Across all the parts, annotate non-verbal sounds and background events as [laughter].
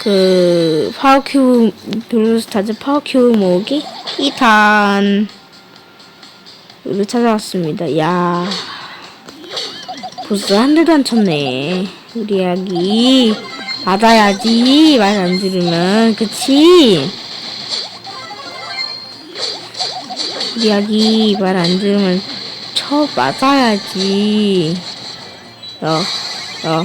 그 파워 큐브 블루스타즈 파워 큐브 모으기 2탄을 찾아왔습니다. 야 보스 한 대도 안 쳤네. 우리 아기 맞아야지 말 안 들으면 그치? 우리 아기 말 안 들으면 쳐 맞아야지. 야, 야,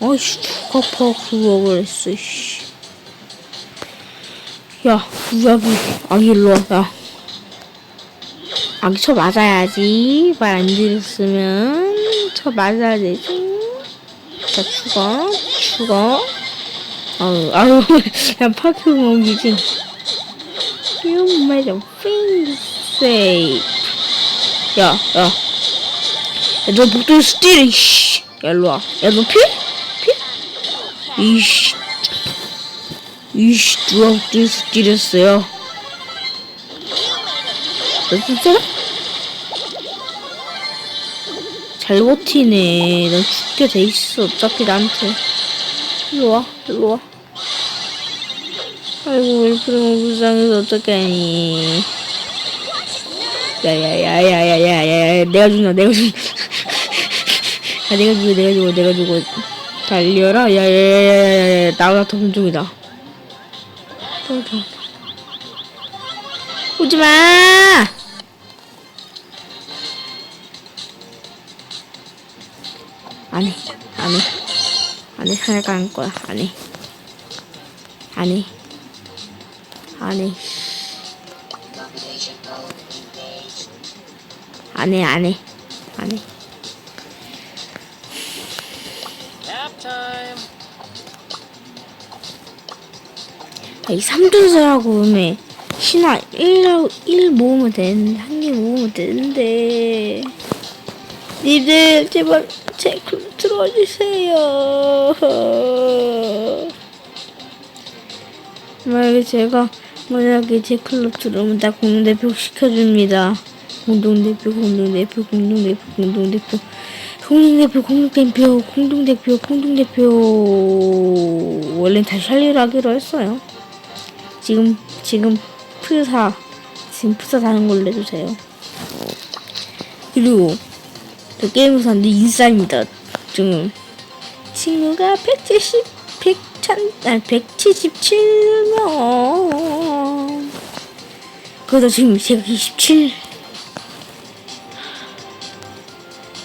어이씨, 누가 파워큐브 먹으랬어, 씨. 야, 우리 아기, 아기 일로 와, 야. 아기 쳐 맞아야지. 말 안 들었으면 쳐 맞아야 되지. 자, 죽어, 죽어. 아유, 아유, [laughs] 야, 파워큐브 먹이지. You made a thing say. 야, 야. 야, 너 목도리 스틸, 씨. 야, 일로 와. 야, 너 피? 피? 이씨. 이씨, 누가 스틸했어요? 너 진짜라? 잘 버티네. 넌 죽게 돼 있어. 어차피 나한테. 일로 와, 일로 와. 아이고, 왜 그러면 불쌍해서 어떡하니. 야야야야야야야 내가 죽나 내가 죽나 야 내가 죽어 내가 죽어 내가 죽어 달려라 야야야야야 나보다 더 공중이다. 오지마! 안해 안해 안해 생각할 거야. 안해 안해 안해 안해 안해 안해 time. 이 삼두설하고 음에 신화 1, 1 모으면 되는데 한 개 모으면 되는데. 니들 제발 제 클럽 들어주세요. 만약에 제가 만약에 제 클럽 들어오면 다 공동대표 시켜줍니다. 공동대표 공동대표 공동대표 공동대표 공동대표 공동대표 공동대표 공동대표 원래 다시 할 일을 하기로 했어요 지금 지금 프사 지금 프사 다는 걸로 해주세요. 그리고 저 게임을 샀는데 인싸입니다. 지금 친구가 170 100 천 아니 177명 그래서 지금 제가 27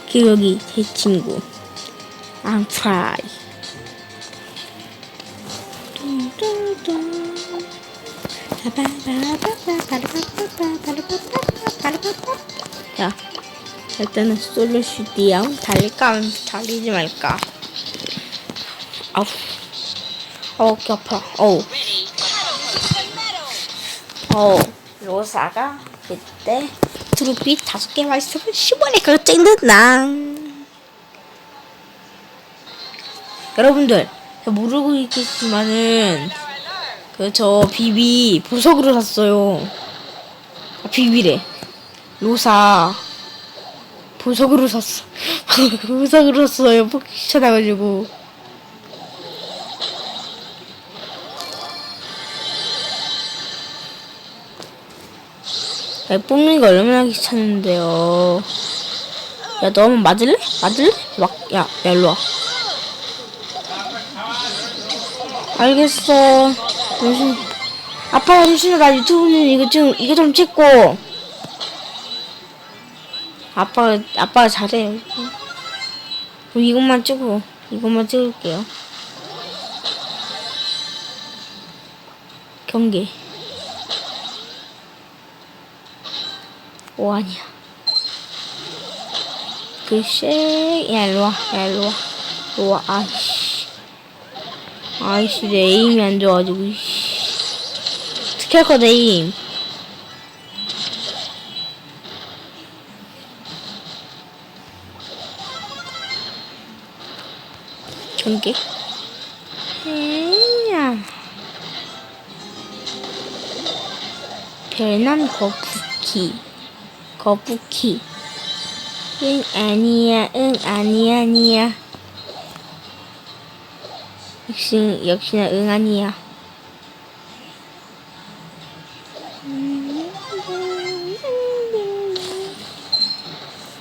기록이 제 친구. Try 자, 일단은 솔루시디야. 달릴까 달리지 말까. 아우, 어우, 귀 아파. 어우, 어우, 로사가 그때 트로피 다섯 개만 있으면 10원에 그거 찍는다. 여러분들, 저 모르고 있겠지만은 그 저 비비 보석으로 샀어요. 아, 비비래. 로사 보석으로 샀어. [laughs] 보석으로 샀어요. 폭귀찮아가지고 야, 뽑는 거 얼마나 귀찮은데요. 야, 너 한번 맞을래? 맞을래? 막, 야, 야, 일로 와. 알겠어. 잠시 아빠가 잠시만 나 유튜브는 이거 좀 이거 좀 찍고. 아빠가 아빠가 잘해요. 그럼 이것만 찍고 이것만 찍을게요. 경계. 오 아니야. 글쎄, 야 일로 와, 야 일로 와, 일로 와, 아씨. 아이씨, 내 에임이 안 좋아가지고, 이씨. 거다, 에임. 야 별난 거북이. 거북이. 응, 아니야, 응, 아니야, 아니야. 역시, 역시나 응, 아니야.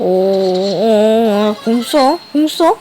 오, 오, 오, 공 써? 공 써?